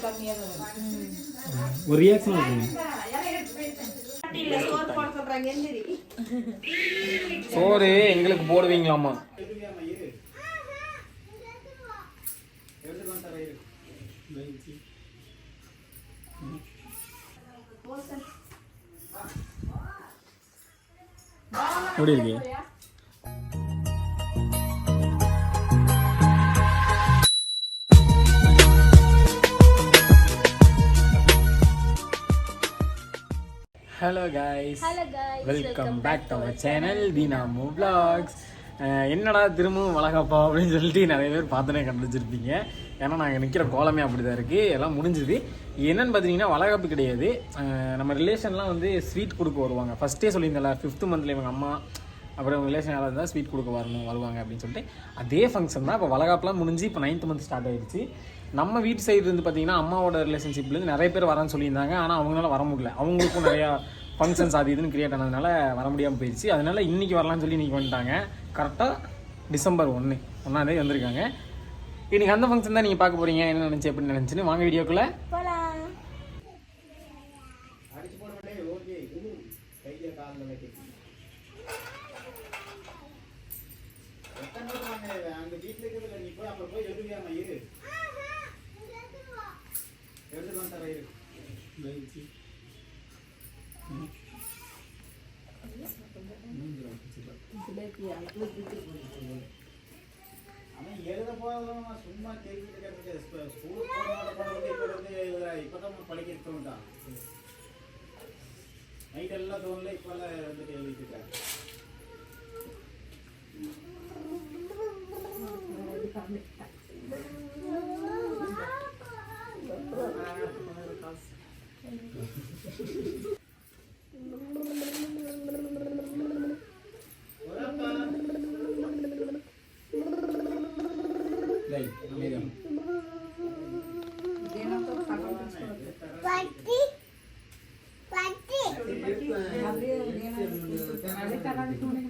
கம்மியாக தான். வரும் ஒரு ரியாக்ஷன் சோறு சோறு எங்களுக்கு போடுவீங்களாமா எப்படி இருக்கு? Hello guys welcome back to our channel தீனாமு அஹ் என்னடா திரும்பவும் வளகாப்பா அப்படின்னு சொல்லிட்டு நிறைய பேர் பார்த்துனே கண்டுபிடிச்சிருப்பீங்க. ஏன்னா நாங்கள் நிற்கிற கோலமே அப்படி தான் இருக்குது எல்லாம் முடிஞ்சுது. என்னன்னு பார்த்தீங்கன்னா வளகாப்பு கிடையாது. நம்ம ரிலேஷன்லாம் வந்து ஸ்வீட் கொடுக்க வருவாங்க. ஃபஸ்ட்டே சொல்லியிருந்தல ஃபிஃப்த் மந்த்தில் இவங்க அம்மா அப்புறம் ரிலேஷன் யாராவது இருந்தால் ஸ்வீட் கொடுக்க வரணும் வருவாங்க அப்படின்னு சொல்லிட்டு. அதே ஃபங்க்ஷன் தான் இப்போ வளகாப்புலாம் முடிஞ்சு இப்போ நைன்த் மந்த் ஸ்டார்ட் ஆயிடுச்சு. நம்ம வீட்டு சைடு இருந்து பார்த்தீங்கன்னா அம்மாவோட ரிலேஷன்ஷிப்லேருந்து நிறைய பேர் வரேன்னு சொல்லியிருந்தாங்க. ஆனால் அவங்களால வர முடியல. அவங்களுக்கும் நிறையா ஃபங்க்ஷன்ஸ் அது இதுன்னு கிரியேட் ஆனதுனால வர முடியாமல் போயிடுச்சு. அதனால இன்னைக்கு வரலாம்னு சொல்லி இன்னைக்கு வந்துட்டாங்க. கரெக்டாக டிசம்பர் ஒன்று ஒன்றாந்தேதி வந்திருக்காங்க. இன்னைக்கு அந்த ஃபங்க்ஷன் தான் நீங்கள் பார்க்க போறீங்க. என்ன நினச்சி எப்படி நினச்சின்னு வாங்க வீடியோக்குள்ளே. போலாம். அங்க வீட்டுல இருக்கிறதுல நீ போய் அப்புறம் போய் எழுதுவியாமா இரு எழுதுட்டு வந்து தரேன் இரு அவன் எழுத போறதும் சும்மா தெரிஞ்சுட்டு இருக்கிறதுக்கு ஸ்கூல் போன போனது இப்ப இப்போ தான் படிக்க தோணுட்டான் நைட் எல்லாம் தோணல இப்ப வந்துட்டு எழுதிட்டு இருக்காங்க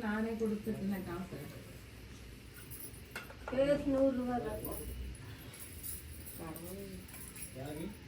நானே கொடுத்துட்டு காசு நூறுரூவா தான் எப்படியும்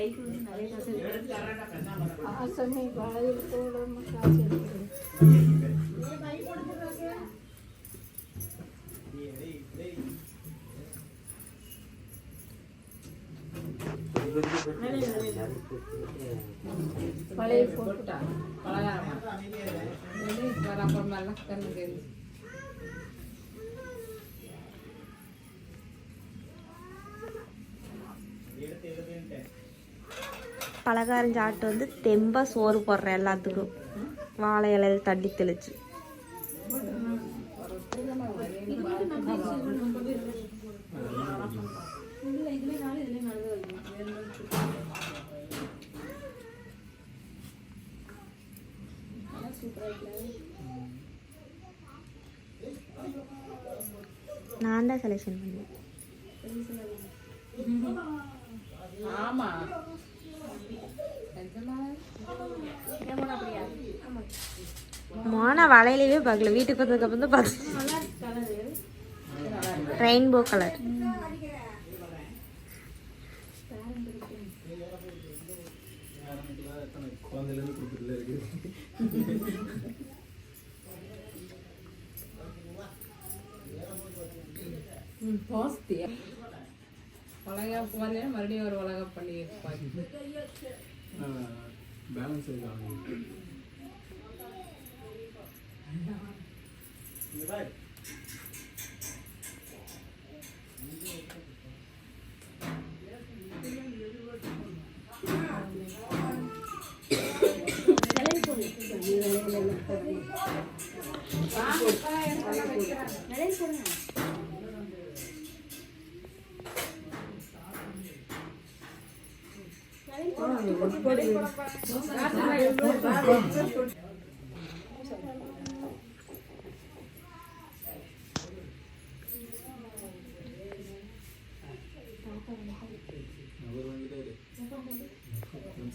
எல்லாரும் வச்சிருப்பாங்க கையில் வாங்கி ஆசமே வாயில் போடாம காசு எடுக்கிறேன் பழைய போட்டுட்டா பலகாரமா அப்புறமெல்லாம் கண்ணு பலகாரம் சாப்பிட்டு வந்து தெம்பாக சோறு போடுறேன் எல்லாத்துக்கும். வாழை இலையில தண்ணி தெளிச்சு. நான் தான் செலெக்ஷன் பண்ணேன். ஆமா. மோனா வளையலவே பார்க்கல. வீட்டுக்கு வந்ததுக்கு அப்புறம் தான் பார்த்தேன் ரெயின்போ கலர் வளகாப்பு வரலையா மறுபடியும் ஒரு வளகாப்பு பண்ணி बैलेंस है गाड़ी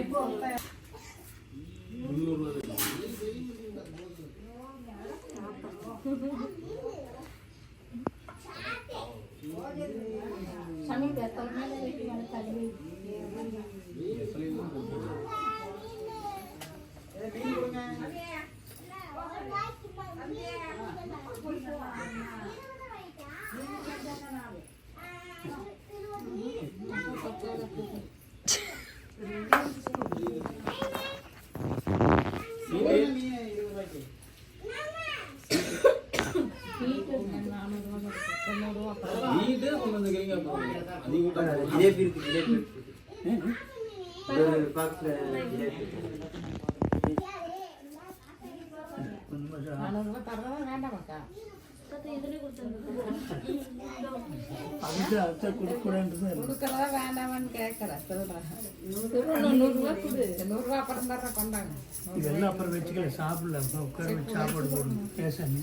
importa. கொடுக்கறதா வேண்டாமான்னு கேட்கறேன் சொல்றேன் நூறுரூவா கொடு நூறுரூவா அப்புறம் கொண்டாங்க இதெல்லாம் அப்புறம் வச்சுக்கல சாப்பிடல உட்கார வச்சு சாப்பாடு போடணும் பேசாமி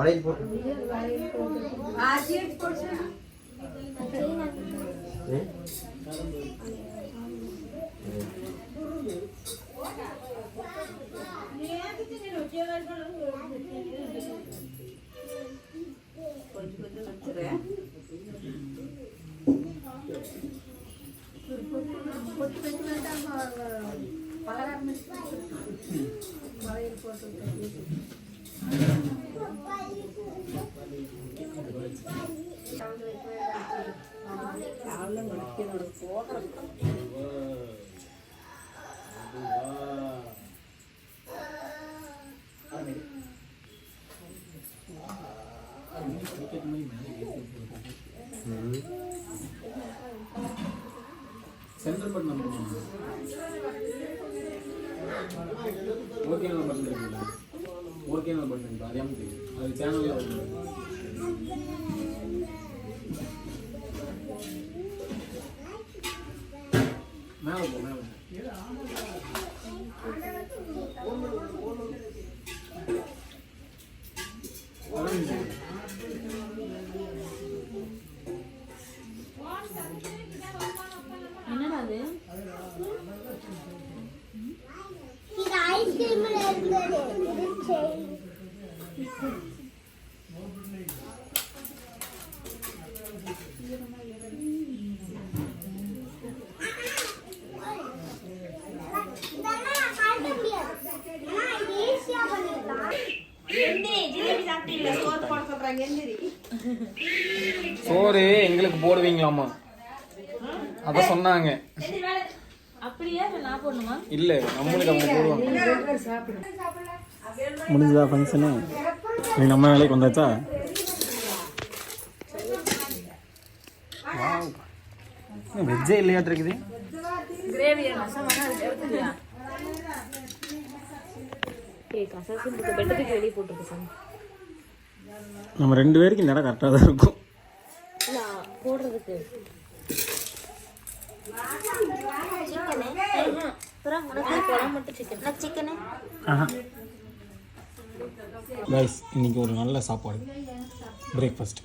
வலையில் போட்டு ஆ center button number okay number button இருக்குல்ல ஓகே நம்பர் பட்டன் இருக்கு அது சேனலில் சோறு எங்களுக்கு போடுவீங்களாமா அத சொன்னாங்க. அப்படியே நான் போடணுமா? இல்ல நம்மளுக்கு அவங்க போடுவாங்க. முடிஞ்சதா ஃபங்க்ஷனு நீ நம்ம வேலைக்கு வந்தாச்சா? வெஜ்ஜே இல்லையாட்டு இருக்குது நம்ம ரெண்டு பேருக்கு இடம் கரெக்டாக தான் இருக்கும். போடுறதுக்கு. அப்புறம் உனக்கு குழம்பு மட்டும் சிக்கன் நான் சிக்கனு ஆஹா. கைஸ் இன்னைக்கு ஒரு நல்ல சாப்பாடு. பிரேக்ஃபாஸ்ட்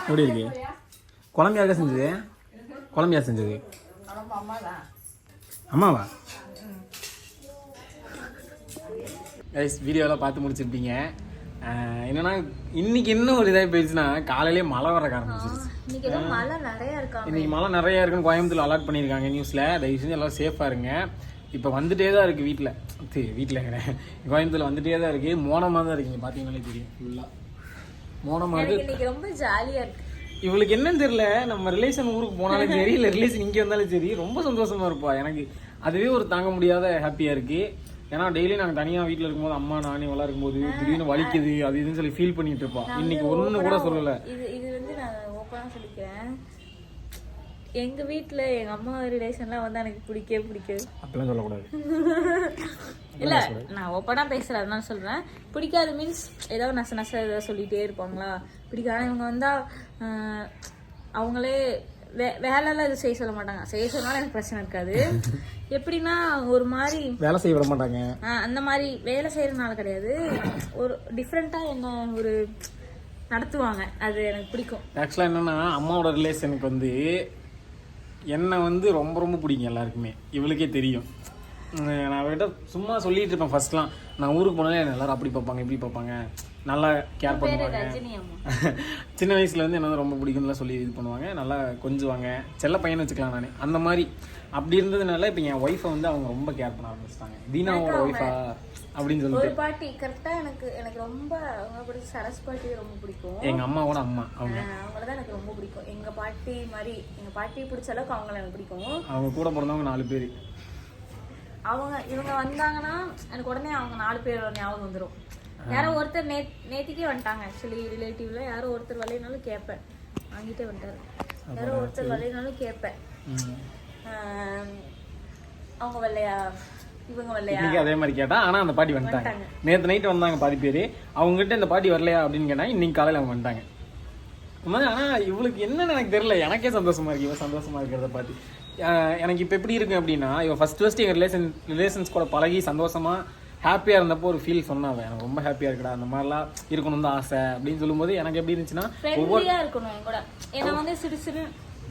எப்படி இருக்கு? குழம்பு யாருக்கா செஞ்சது? குழம்பு யார் செஞ்சது? அம்மாவா? கைஸ் வீடியோலாம் பார்த்து முடிச்சிருப்பீங்க. என்னன்னா இன்னைக்கு இன்னும் ஒரு இதாக போயிடுச்சுன்னா காலையிலேயே மழை வர ஆரம்பிச்சிருச்சு. இன்னைக்கு ஏதோ மழை நிறைய இருக்கா இன்னைக்கு மழை நிறைய இருக்குன்னு கோயம்புத்தூர் அலர்ட் பண்ணியிருக்காங்க நியூஸில் தயவு செஞ்சு எல்லாரும் சேஃபாக இருங்க. இப்போ வந்துட்டே தான் இருக்குது வீட்டில் வீட்டில் கோயம்புத்தூர்ல வந்துட்டே தான் இருக்குது மோனமாக தான் இருக்கீங்க பார்த்தீங்கன்னாலே தெரியும் ஃபுல்லாக மோனமாக இருக்கு. ரொம்ப ஜாலியா இருக்கு. இவளுக்கு என்னன்னு தெரியல. நம்ம ரிலேஷன் ஊருக்கு போனாலும் சரி இல்லை ரிலேஷன் இங்கே வந்தாலும் சரி ரொம்ப சந்தோஷமா இருப்பா. எனக்கு அதுவே ஒரு தாங்க முடியாத ஹாப்பியாக இருக்கு. ஏன்னா டெய்லி நாங்கள் தனியாக வீட்டில் இருக்கும்போது அம்மா நானே எல்லாம் இருக்கும்போது திடீர்னு வலிக்குது அது இதுன்னு சொல்லி ஃபீல் பண்ணிட்டு இருப்பா. இன்னைக்கு ஒன்று கூட சொல்லலை. இது இது வந்து நான் ஓப்பனாக சொல்லிக்கிறேன். எங்க வீட்ல எங்க அம்மா ரிலேஷன்லாம் வந்து எனக்கு பிடிக்கவே பிடிக்காது. அப்படிலாம் சொல்லக்கூடாது. இல்ல நான் ஓப்பனா பேசுறேன் அதனால சொல்றேன். பிடிக்காது மீன்ஸ் ஏதோ நச நச ஏதாவது சொல்லிட்டே இருப்பாங்களா? பிடிக்காது இவங்க வந்தா ஆஹ், அவங்களே வே வேலைலாம் இது செய்ய சொல்ல மாட்டாங்க. செய்ய சொன்னாலும் எனக்கு பிரச்சனை இருக்காது. எப்படின்னா ஒரு மாதிரி வேலை செய்ய விட மாட்டாங்க. அந்த மாதிரி வேலை செய்யறதுனால கிடையாது. ஒரு டிஃப்ரெண்டா என்ன ஒரு நடத்துவாங்க. அது எனக்கு பிடிக்கும். ஆக்சுவலாக என்னன்னா அம்மாவோட ரிலேஷனுக்கு வந்து என்னை வந்து ரொம்ப ரொம்ப பிடிக்கும் எல்லாருக்குமே. இவளுக்கே தெரியும். நான் அவகிட்ட சும்மா சொல்லிட்டு இருப்பேன் ஃபர்ஸ்ட்லாம் நான் ஊருக்கு போனாலே என்னை எல்லாரும் அப்படி பார்ப்பாங்க இப்படி பார்ப்பாங்க. நல்லா கேர் பண்ணுவாங்க. சின்ன வயசுல வந்து என்ன ரொம்ப பிடிக்கும்லாம் சொல்லி இது பண்ணுவாங்க. நல்லா கொஞ்சுவாங்க. செல்ல பையன் வச்சுக்கலாம் நான். அந்த மாதிரி. அப்படி இருந்ததுனால இப்போ என் ஒய்ஃபை வந்து அவங்க ரொம்ப கேர் பண்ண ஆரம்பிச்சிட்டாங்க. தீனாவோட ஒய்ஃபா அப்படின்னு சொல்லிட்டு. ஒரு பாட்டி கரெக்டா எனக்கு எனக்கு ரொம்ப அவங்க பிடிச்ச சரஸ் பாட்டி ரொம்ப பிடிக்கும். எங்க அம்மாவோட அம்மா அவங்க. அவங்கள தான் எனக்கு ரொம்ப பிடிக்கும். எங்க பாட்டி மாதிரி எங்க பாட்டியை பிடிச்ச அளவுக்கு அவங்கள எனக்கு பிடிக்கும். அவங்க கூட பிறந்தவங்க நாலு பேர். அவங்க இவங்க வந்தாங்கன்னா எனக்கு உடனே அவங்க நாலு பேரோட ஞாபகம் வந்துடும் யாரோ ஒருத்தர் நே நேத்திக்கே வந்துட்டாங்க ஆக்சுவலி ரிலேட்டிவ்ல யாரோ ஒருத்தர் வரலைனாலும் கேட்பேன். வாங்கிட்டே வந்துட்டாரு. யாரோ ஒருத்தர் வரலைனாலும் கேட்பேன். அவங்க வரலையா? இவங்க அதே மாதிரி கேட்டா ஆனா அந்த பாட்டி வந்துட்டாங்க. நேத்து நைட் வந்தாங்க பாதி பேர். அவங்க கிட்ட இந்த பாட்டி வரலையா அப்படின்னு கேட்டா இன்னைக்கு காலையில அவங்க வந்துட்டாங்க. ஆனா இவளுக்கு என்னன்னு எனக்கு தெரியல. எனக்கே சந்தோஷமா இருக்கு. இவ சந்தோஷமா இருக்கிறத ஆஹ் எனக்கு இப்போ எப்படி இருக்கு அப்படின்னா இவ ஃபர்ஸ்ட் ஃபர்ஸ்ட் எங்க ரிலேஷன் ரிலேஷன்ஸ் கூட பழகி சந்தோஷமா ஹாப்பியா இருந்தப்போ ஒரு ஃபீல் சொன்னாவ எனக்கு ரொம்ப ஹாப்பியா இருக்குடா அந்த மாதிரிலாம் இருக்கணும் தான் ஆசை அப்படின்னு சொல்லும்போது எனக்கு எப்படி இருந்துச்சுன்னா ஃப்ரெண்ட்லியா இருக்கணும் என் கூட. ஏன்னா வந்து சிறு சிறு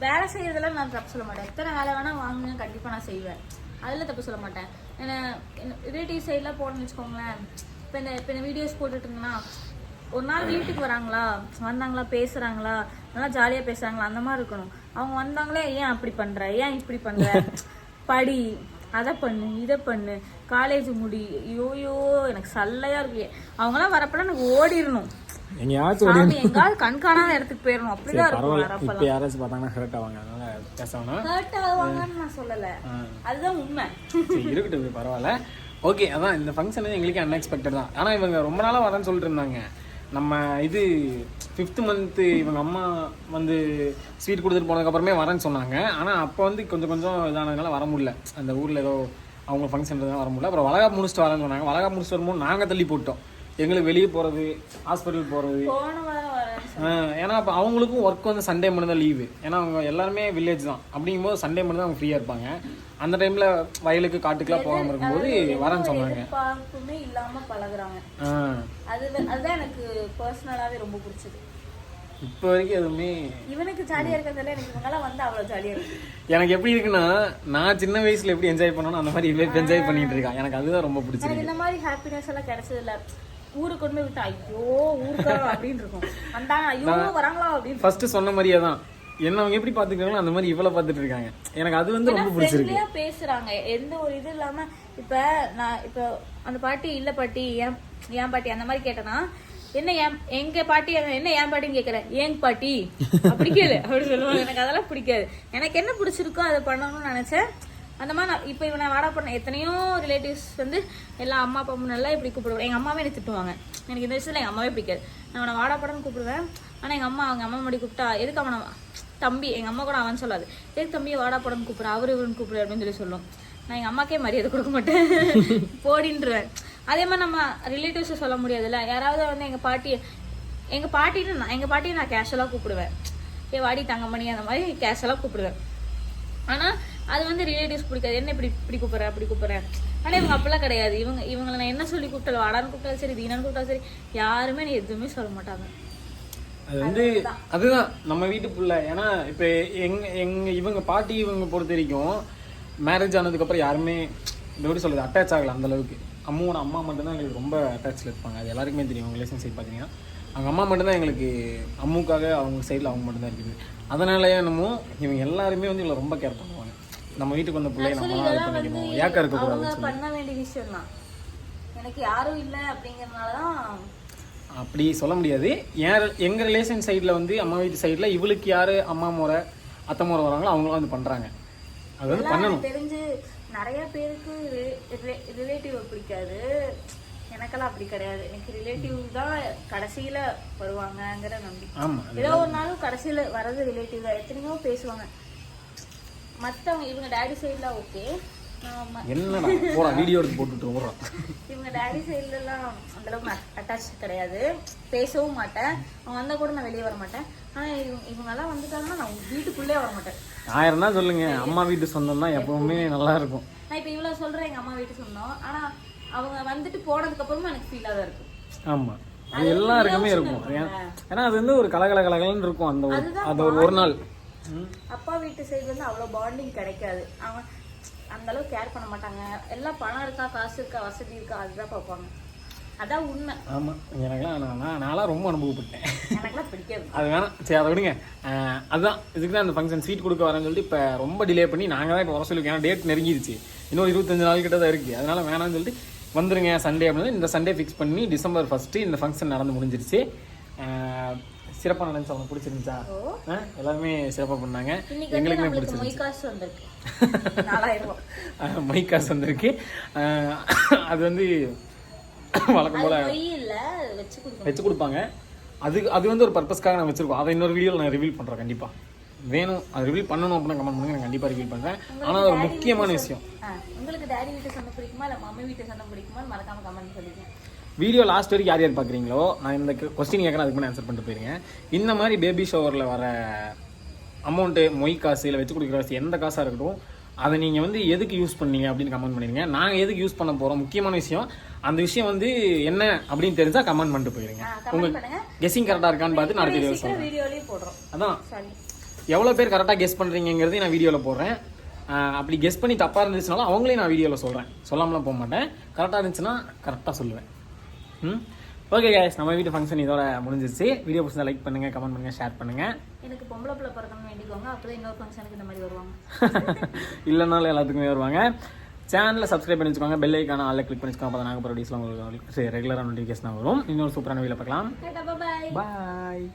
வேலை செய்யறதெல்லாம் நான் தப்பு சொல்ல மாட்டேன். எத்தனை வேலை வேணா வாங்குங்க கண்டிப்பா நான் செய்வேன். அதுல தப்பு சொல்ல மாட்டேன். ஏன்னா ரிலேட்டிவ் சைட்லாம் போடணும்னு வச்சுக்கோங்களேன். இப்போ இந்த இப்போ இந்த வீடியோஸ் போட்டுட்டு இருந்தேன்னா ஒரு நாள் வீட்டுக்கு வராங்களா? வந்தாங்களா? பேசுறாங்களா? நல்லா ஜாலியா பேசுறாங்களா? அந்த மாதிரி இருக்கணும். அவங்க வந்தாங்களே ஏன் அப்படி பண்ற? ஏன் இப்படி பண்ற? படி. அதை பண்ணு இதை பண்ணு. காலேஜ் முடி. ஐயோயோ எனக்கு சல்லையா இருக்கு. அவங்களாம் வரப்பெல்லாம் எனக்கு ஓடிடணும். எங்கேயாச்சும் சாமி எங்காவது கண்காணாத இடத்துக்கு போயிடணும். அப்படிதான் இருக்கும் இப்போ யாராச்சும் பார்த்தாங்கன்னா ஹர்ட் ஆவாங்க. அதனால பேச வேணாம் ஹர்ட் ஆவாங்கன்னு நான் சொல்லல. அதுதான் உண்மை. இருக்கட்டும் பரவாயில்ல. ஓகே அதான் இந்த ஃபங்க்ஷன் எங்களுக்கு அன்எக்ஸ்பெக்டட் தான். ஆனால் இவங்க ரொம்ப நாளாக வரேன்னு சொல்லிட்டு இருந்தாங்க. நம்ம இது ஃபிஃப்த்து மந்த்து இவங்க அம்மா வந்து ஸ்வீட் கொடுத்துட்டு போனதுக்கப்புறமே வரேன்னு சொன்னாங்க. ஆனால் அப்போ வந்து கொஞ்சம் கொஞ்சம் இதானதுனால வர முடியல. அந்த ஊரில் ஏதோ அவங்க ஃபங்க்ஷன் தான் வர முடியல. அப்புறம் வளகா முடிச்சுட்டு வரேன்னு சொன்னாங்க. வளகா முடிச்சுட்டு வரும்போது நாங்கள் தள்ளி போட்டோம் எங்களுக்கு வெளியே போகிறது ஹாஸ்பிட்டல் போகிறது ஏன்னா அப்போ அவங்களுக்கும் ஒர்க் வந்து சண்டே மட்டும் தான் லீவு ஏன்னா அவங்க எல்லாருமே வில்லேஜ் தான். அப்படிங்கும்போது சண்டே மட்டும் தான் அவங்க ஃப்ரீயாக இருப்பாங்க. அந்த டைமில் வயலுக்கு காட்டுக்கெலாம் போகாமல் இருக்கும்போது வரேன்னு சொன்னாங்க. எதிர்பார்ப்புமே இல்லாம பழகுறாங்க. அது அதுதான் எனக்கு பர்சனலாவே ரொம்ப பிடிச்சது. இப்போ வரைக்கும் எதுவுமே இவனுக்கு ஜாலியா இருக்கிறதால எனக்கு இவங்கெல்லாம் வந்து அவ்வளவு ஜாலியா இருக்கு. எனக்கு எப்படி இருக்குன்னா நான் சின்ன வயசுல எப்படி என்ஜாய் பண்ணணும் அந்த மாதிரி இவன் என்ஜாய் பண்ணிட்டு இருக்கான் எனக்கு அதுதான் ரொம்ப பிடிச்சிருக்கு. இந்த மாதிரி ஹாப்பினஸ் எல்லாம் கிடைச்சது இல்ல ஊருக்கு கொண்டு போய் விட்டா ஐயோ ஊருக்கா அப்படின்னு இருக்கும். வந்தாங்க ஐயோ வராங்களா அப்படின்னு. ஃபர்ஸ்ட் சொன்ன மாதிரியே தான். என்ன அவங்க எப்படி பாத்துக்கிறாங்களோ அந்த மாதிரி இவ்வளவு பார்த்துட்டு இருக்காங்க. எனக்கு அது வந்து ரொம்ப பிடிச்சிருக்கு. பேசுறாங்க. எந்த ஒரு இது இல்லாம இப்ப நான் இப்ப அந்த பாட்டி இல்ல பாட்டி ஏன் ஏன் பாட்டி? அந்த மாதிரி கேட்டேன்னா என்ன ஏன் எங்க பாட்டி என்ன ஏன் பாட்டின்னு கேக்குற ஏன் பாட்டி. அப்படி கேளு அப்படி சொல்லுவாங்க. எனக்கு அதெல்லாம் பிடிக்காது. எனக்கு என்ன பிடிச்சிருக்கோ அதை பண்ணணும்னு நினைச்சேன். அந்த மாதிரி நான் இப்போ இவனை வாடா பண்ண எத்தனையோ ரிலேட்டிவ்ஸ் வந்து எல்லா அம்மா அப்பா முன்னெல்லாம் இப்படி கூப்பிடுவாங்க. எங்கள் அம்மாவே எனக்கு திட்டுவாங்க. எனக்கு இந்த விஷயத்தில் எங்கள் அம்மாவே பிடிக்காது. நான் அவனை வாடா படம்னு கூப்பிடுவேன். ஆனால் எங்கள் அம்மா அவங்க அம்மா முன்னாடி கூப்பிட்டா எதுக்கு அவனை தம்பி எங்கள் அம்மா கூட அவன் சொல்லாது. எதுக்கு தம்பியை வாடா படம்னு கூப்பிட்ற? அவர் இவருன்னு கூப்பிடு அப்படின்னு சொல்லி சொல்லும். நான் எங்கள் அம்மாக்கே மரியாதை கொடுக்க மாட்டேன். போடின்றுவேன். அதே மாதிரி நம்ம ரிலேட்டிவ்ஸை சொல்ல முடியாதுல்ல. யாராவது வந்து எங்கள் பாட்டி எங்கள் பாட்டின்னு நான் எங்கள் பாட்டியை நான் கேஷுவலாக கூப்பிடுவேன். ஏ வாடி தங்கமணி அந்த மாதிரி கேஷுவலாக கூப்பிடுவேன். ஆனால் அது வந்து ரிலேட்டிவ்ஸ் பிடிக்காது. என்ன இப்படி இப்படி கூப்பிட்ற அப்படி கூப்பிட்றேன் ஆனால் இவங்க அப்படிலாம் கிடையாது. இவங்க இவங்களை நான் என்ன சொல்லி கூப்பிட்டாலும் வாடான்னு கூப்பிட்டாலும் சரி தீனான்னு கூப்பிட்டாலும் சரி யாருமே நீ எதுவுமே சொல்ல மாட்டாங்க. அது வந்து அதுதான். நம்ம வீட்டு புள்ள. ஏன்னா இப்போ எங்க எங்க இவங்க பாட்டி இவங்க பொறுத்த வரைக்கும் மேரேஜ் ஆனதுக்கப்புறம் யாருமே இந்த எப்படி சொல்றது அட்டாச் ஆகல அந்த அளவுக்கு. அம்மாவோட அம்மா மட்டும்தான் எங்களுக்கு ரொம்ப அட்டாச்சில் இருப்பாங்க. அது எல்லாருக்குமே தெரியும். அவங்க ரிலேஷன்ஷிப் பார்த்தீங்கன்னா. அவங்க அம்மா மட்டும்தான் எங்களுக்கு அம்முக்காக அவங்க சைடில் அவங்க மட்டும்தான் இருக்குது. அதனாலயே என்னமோ இவங்க எல்லாருமே வந்து இவங்களை ரொம்ப கேர் பண்ணுவாங்க. நம்ம வீட்டுக்கு வந்த பிள்ளைய நம்ம தான் இது பண்ணிக்கணும் ஏக்கா இருக்கக்கூடாதுன்னு அவங்க சொல்லி பண்ண வேண்டிய விஷயம் தான் எனக்கு யாரும் இல்லை அப்படிங்கறதுனால தான் அப்படி சொல்ல முடியாது. ஏன் எங்கள் ரிலேஷன் சைடில் வந்து அம்மா வீட்டு சைடில் இவளுக்கு யார் அம்மா முறை அத்தை முறை வராங்களோ அவங்களும் வந்து பண்ணுறாங்க அது வந்து பண்ணணும். தெரிஞ்சு நிறைய பேருக்கு ரிலேட்டிவ் பிடிக்காது. எனக்கெல்லாம் அப்படி கிடையாது. எனக்கு ரிலேட்டிவ் தான் கடைசியில வருவாங்கங்கிற நம்பிக்கை. ஏதோ ஒரு நாளும் கடைசியில வர்றது ரிலேட்டிவ் தான். எத்தனையோ பேசுவாங்க. மத்தவங்க இவங்க டேடி சைடுல ஓகே என்னடா போடா வீடியோ எடுத்து போட்டுட்டு ஓடுறான் இவங்க டேடி சைடுல எல்லாம் அந்த அளவுக்கு அட்டாச் கிடையாது. பேசவும் மாட்டேன். அவங்க வந்தா கூட நான் வெளியே வர மாட்டேன். ஆனா இவங்க எல்லாம் வந்துட்டாங்கன்னா நான் வீட்டுக்குள்ளே வர மாட்டேன். ஆயிரம் தான் சொல்லுங்க அம்மா வீட்டு சொந்தம் தான் எப்பவுமே நல்லா இருக்கும். நான் இப்போ இவ்வளவு சொல்றேன் எங்க அம்மா வீட்டு சொன்னோம் ஆனா அவங்க வந்துட்டு போனதுக்கு அப்புறமா எனக்கு ஃபீலா தான் இருக்கும். ஆமாம் அது எல்லாருக்குமே இருக்கும். ஏன்? ஏன்னா அது வந்து ஒரு கலகல கலகலன்னு இருக்கும் அந்த ஒரு அது ஒரு ஒரு நாள். அப்பா வீட்டு சைடு வந்து அவ்வளோ பாண்டிங் கிடைக்காது. அவங்க அந்த அளவுக்கு கேர் பண்ண மாட்டாங்க. எல்லாம் பணம் இருக்கா காசு இருக்கா வசதி இருக்கா அதுதான் பார்ப்பாங்க. அதான் உண்மை. ஆமாம் எனக்குலாம் நான் நான் நான்லாம் ரொம்ப அனுபவப்பட்டேன். எனக்குலாம் பிடிக்காது. அது வேணாம். சரி அதை விடுங்க. அதுதான். இதுக்கு தான் அந்த ஃபங்க்ஷன் ஸ்வீட் கொடுக்க வரேன்னு சொல்லிட்டு இப்போ ரொம்ப டிலே பண்ணி நாங்கள் தான் இப்போ வர சொல்லியிருக்கோம் ஏன்னா டேட் நெருங்கிடுச்சு இன்னும் இருபத்தஞ்சு நாள் கிட்ட தான் இருக்குது அதனால வேணாம்னு சொல்லிட்டு வந்துருங்க சண்டே அப்படின்னு இந்த சண்டே ஃபிக்ஸ் பண்ணி டிசம்பர் ஃபஸ்ட்டு இந்த ஃபங்க்ஷன் நடந்து முடிஞ்சிருச்சு. சிறப்பாக நடந்துச்சு அவனுக்கு பிடிச்சிருந்துச்சா? எல்லாருமே சிறப்பாக பண்ணாங்க. எங்களுக்குமே பிடிச்சிருந்துச்சு. மைக் காசு வந்திருக்கு. அது வந்து வழக்கம் போல் வச்சு கொடுப்பாங்க. அது அது வந்து ஒரு பர்பஸ்க்காக நான் வச்சிருக்கோம். அதை இன்னொரு வீடியோவில் நான் ரிவீல் பண்ணுறேன் கண்டிப்பாக வேணும். அது ரிவீல் பண்ணணும் அப்படின்னு கமெண்ட் பண்ணுங்க. நான் கண்டிப்பாக ரிவீல் பண்ணுறேன் ஆனால் ஒரு முக்கியமான விஷயம். உங்களுக்கு டேடி வீட்டு சண்டை பிடிக்குமா? இல்ல மம்மி வீட்டு சண்டை பிடிக்குமா மறக்காம கமெண்ட் சொல்லுங்க வீடியோ லாஸ்ட் வரைக்கும் யார் யார் பார்க்குறீங்களோ நான் இந்த கொஸ்டின் கேட்குறேன் அதுக்கு முன்னாடி ஆன்சர் பண்ணிட்டு போயிருங்க. இந்த மாதிரி பேபி ஷவரில் வர அமௌண்ட்டு மொய் காசு இல்லை வச்சு கொடுக்குற காசு எந்த காசாக இருக்கட்டும் அதை நீங்கள் வந்து எதுக்கு யூஸ் பண்ணீங்க அப்படின்னு கமெண்ட் பண்ணிடுங்க. நாங்கள் எதுக்கு யூஸ் பண்ண போகிறோம் முக்கியமான விஷயம் அந்த விஷயம் வந்து என்ன அப்படின்னு தெரிஞ்சால் கமெண்ட் பண்ணிட்டு போயிருங்க. உங்கள் பண்ணுங்க. கெஸ்ஸிங் கரெக்டாக இருக்கான்னு பார்த்து நான் வீடியோ சீக்கிரம் வீடியோலயே போடுறோம். அதான். எவ்வளோ பேர் கரெக்டாக கெஸ் பண்ணுறீங்கிறதையும் நான் வீடியோவில் போடுறேன். அப்படி கெஸ் பண்ணி தப்பாக இருந்துச்சுனாலும் அவங்களையும் நான் வீடியோவில் சொல்கிறேன் சொல்லாமலாம் போக மாட்டேன். கரெக்டாக இருந்துச்சுன்னா கரெக்டாக சொல்லுவேன். ம். ஓகே guys நம்ம வீட்டு ஃபங்க்ஷன் இதோட முடிஞ்சிருச்சு. வீடியோ பிடிச்சா லைக் பண்ணுங்கள் கமெண்ட் பண்ணுங்கள் ஷேர் பண்ணுங்கள் எனக்கு பொம்பளை பிள்ளை பிறக்கணும்னு வேண்டிக்கோங்க. அப்பதான் இன்னொரு ஃபங்க்ஷனுக்கு இந்த மாதிரி வருவாங்க. இல்லைனாலும் எல்லாத்துக்குமே வருவாங்க. சேனலில் சப்ஸ்கிரைப் பண்ணி வச்சுக்கோங்க. பெல் ஐக்கான ஆளில் கிளிக் பண்ணி வச்சுக்கோங்க. அப்போ நாங்கள் ப்ரொடியூஸ்லாம் உங்களுக்கு ரெகுலராக நோட்டிஃபிகேஷன் வரும். இன்னொரு சூப்பரான வீடியோ பார்க்கலாம். பாய்